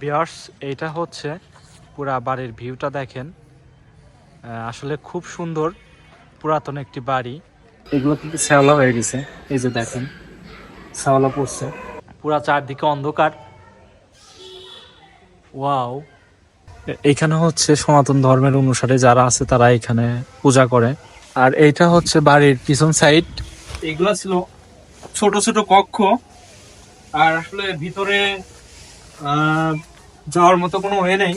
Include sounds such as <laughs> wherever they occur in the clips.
বিয়ার্স এইটা হচ্ছে পুরা বাড়ির ভিউটা দেখেন। আসলে খুব সুন্দর পুরাতন একটি বাড়ি। এগুলো কিন্তু শ্যাওলা হয়ে গেছে এই যে দেখেন শ্যাওলা পড়ছে। পুরা চারদিকে অন্ধকার। ওয়াও। এইখানে হচ্ছে সনাতন ধর্মের অনুসারে যারা আছে তারা এখানে পূজা করে। আর এইটা হচ্ছে বাড়ির পিছন সাইড। এগুলা ছিল ছোট ছোট কক্ষ। আর আসলে ভিতরে আহ, যাওয়ার মতো কোনো ওয়ে নেই।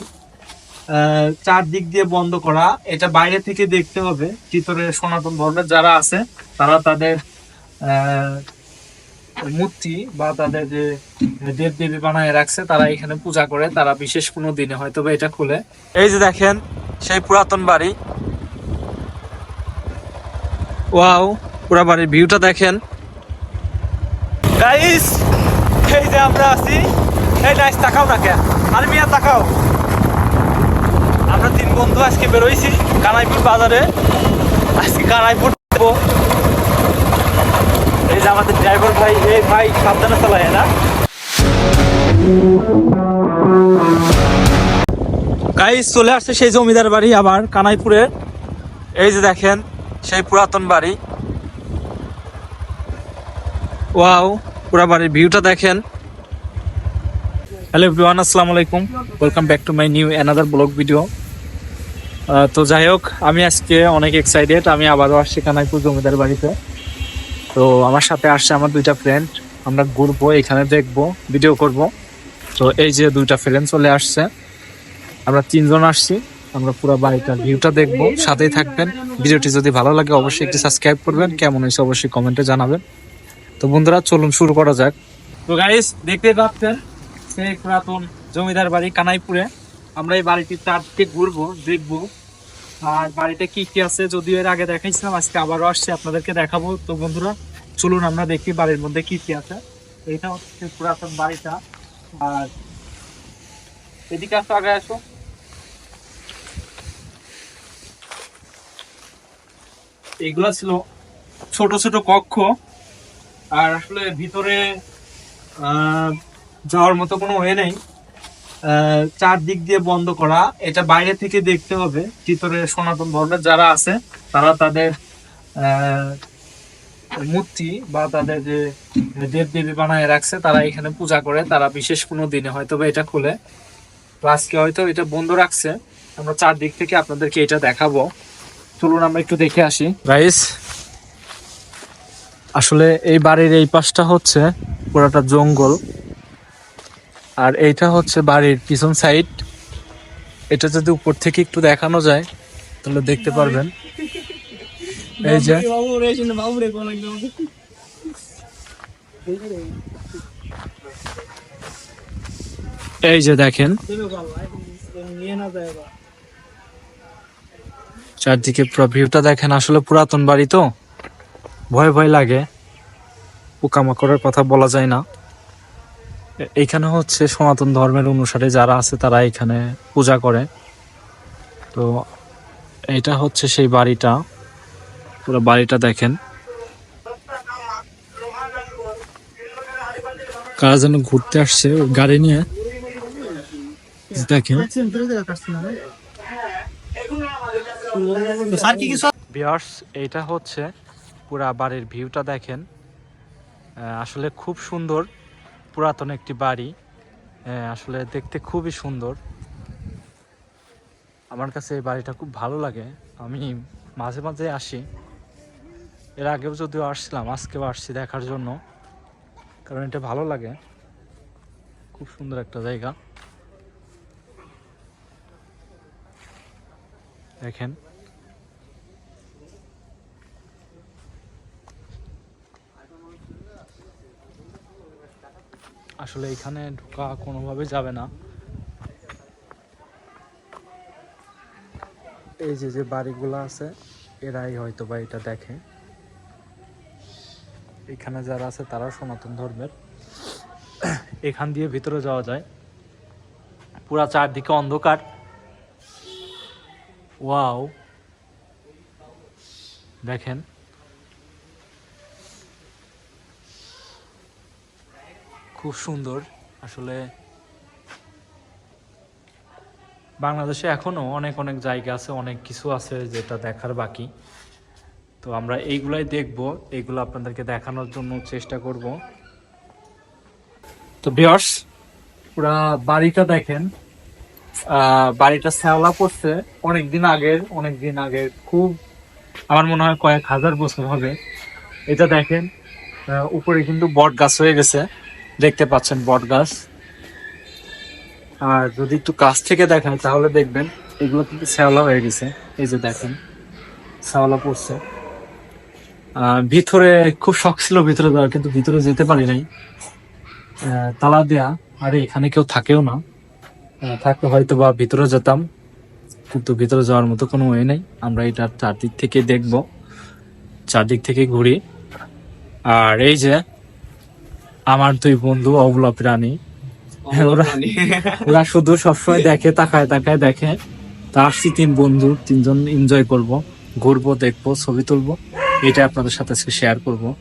চারদিক দিয়ে বন্ধ করা। এটা বাইরে থেকে দেখতে হবে, ভিতরে সনাতন ধর্মের যারা আছে, তারা তাদের মূর্তি বা তাদের যে দেব দেবী বানায় রাখছে, তারা এখানে পূজা করে। তারা বিশেষ কোনো দিনে হয়তো এটা খুলে। এই যে দেখেন, সেই পুরাতন বাড়ি। ওয়াও, পুরা বাড়ির ভিউটা দেখেন। এই যে আমরা আছি। এই নাইস, তাকাও না কে আর মিয়া, তাকাও। আমরা তিন বন্ধু আজকে বেরোইছি কানাইপুর বাজারে। আজকে কানাইপুর এই যে আমাদের ড্রাইভার ভাই, এই ভাই সাবধানে চালায়, না? গাইস চলে আসছে সেই জমিদার বাড়ি আবার কানাইপুরে। এই যে দেখেন, সেই পুরাতন বাড়ি। ওয়াও পুরা বাড়ির ভিউটা দেখেন। হ্যালো এভরিওয়ান আসসালামু আলাইকুম। Welcome back to my new another blog video তো যাই হোক, আমি আজকে অনেক এক্সাইটেড আমি আবারও আসছি কানাইপুর জমিদার বাড়িতে। তো আমার সাথে আসছে আমার দুইটা ফ্রেন্ড আমরা ঘুরবো, এখানে দেখব ভিডিও করব। তো এই যে দুইটা ফ্রেন্ড চলে আসছে, আমরা তিনজন আসছি, আমরা পুরো বাড়িটার ভিউটা দেখব, সাথেই থাকবেন। ভিডিওটি যদি ভালো লাগে, অবশ্যই একটি সাবস্ক্রাইব করবেন, কেমন হয়েছে অবশ্যই কমেন্টে জানাবেন। তো বন্ধুরা, চলুন শুরু করা যাক। তো গাইস দেখতে পাচ্ছেন সেই পুরাতন জমিদার বাড়ি কানাইপুরে। আমরা এই বাড়িটির চারদিকে ঘুরবো, দেখব। আর বাড়িতে কি কি আছে যদিও এর আগে দেখাইছিলাম, আজকে আবারও আসছি আপনাদেরকে দেখাবো। তো বন্ধুরা, চলুন আমরা দেখি বাড়ির মধ্যে কি কি আছে। এটা হচ্ছে পুরাতন বাড়িটা। আর এদিকে আসো, আগে আসো। এগুলা ছিল ছোট ছোট কক্ষ। আর আসলে ভিতরে যাওয়ার মতো কোনো ওয়ে নেই। চারদিক দিয়ে বন্ধ করা, এটা বাইরে থেকে দেখতে হবে, ভিতরে সনাতন ধর্মের যারা আছে, তারা তাদের মূর্তি বা তাদের যে দেব দেবী বানায় রাখছে, তারা এখানে পূজা করে, তারা বিশেষ কোনো দিনে হয়তো বা এটা খুলে। তো আজকে হয়তো এটা বন্ধ রাখছে। আমরা চারদিক থেকে আপনাদেরকে এটা দেখাবো। চলুন আমরা একটু দেখে আসি। গাইস আসলে এই বাড়ির এই পাশটা হচ্ছে পুরাটা জঙ্গল। আর এইটা হচ্ছে বাড়ির পিছন সাইড এটা যদি উপর থেকে একটু দেখানো যায়, তাহলে দেখতে পারবেন। এই যে। এই যে দেখেন। চারদিকে ভিউটা দেখেন, আসলে পুরাতন বাড়ি তো। ভয় ভয় লাগে। পোকামাকড়ের কথা বলা যায় না। এ- এইখানে হচ্ছে সনাতন ধর্মের অনুসারে যারা আছে তারা এখানে পূজা করে। তো এইটা হচ্ছে সেই বাড়িটা। পুরো বাড়িটা দেখেন। কারা যেন ঘুরতে আসছে গাড়ি নিয়ে। দেখেন। বিয়ার্স এইটা হচ্ছে পুরা বাড়ির ভিউটা দেখেন। আসলে খুব সুন্দর। পুরাতন একটি বাড়ি। আসলে দেখতে খুবই সুন্দর। আমার কাছে এই বাড়িটা খুব ভালো লাগে। আমি মাঝে মাঝে আসি। এর আগেও যদিও আসছিলাম, আজকেও আসছি দেখার জন্য। কারণ এটা ভালো লাগে। খুব সুন্দর একটা জায়গা। দেখেন। আসলে এখানে ঢোকা কোনোভাবে যাবে না। এই যে যে বাড়িগুলো আছে, এরাই হয়তো বা এটা দেখে। এখানে যারা আছে তারা সনাতন ধর্মের। এখান দিয়ে ভিতরে যাওয়া যায়। পুরা চারদিকে অন্ধকার। ওয়াও। দেখেন। খুব সুন্দর। আসলে বাংলাদেশে এখনও অনেক অনেক জায়গা আছে, অনেক কিছু আছে যেটা দেখার বাকি। তো আমরা এইগুলাই দেখব এইগুলো আপনাদেরকে দেখানোর জন্য চেষ্টা করব। তো বিয়ার্স পুরা বাড়িটা দেখেন। বাড়িটা শ্যাওলা পড়ছে অনেক দিন আগের অনেক দিন আগের, খুব আমার মনে হয় কয়েক হাজার বছর হবে। এটা দেখেন উপরে কিন্তু বট গাছ হয়ে গেছে। দেখতে পাচ্ছেন বট গাছ। আর যদি একটু কাছ থেকে দেখায়, তাহলে দেখবেন এগুলো কিন্তু শ্যাওলা হয়ে গেছে। এই যে দেখেন, শ্যাওলা পড়ছে। ভিতরে খুব শখ ছিল ভিতরে যাওয়ার, কিন্তু ভিতরে যেতে পারি নাই। তালা দেয়া, আর এখানে কেউ থাকেও না। থাকলে হয়তো বা ভিতরে যেতাম, কিন্তু ভিতরে যাওয়ার মতো কোনো ওয়ে নেই। আমরা এটা চারদিক থেকে দেখব, চারদিক থেকে ঘুরি। আর এই যে আমার দুই বন্ধু অবলা প্রাণী হ্যাঁ, ওরা <laughs> ওরা শুধু সবসময় দেখে তাকায় তাকায় দেখে। তা আসছি তিন বন্ধু তিনজন এনজয় করব। ঘুরবো দেখব ছবি তুলবো। এটা আপনাদের সাথে শেয়ার করব।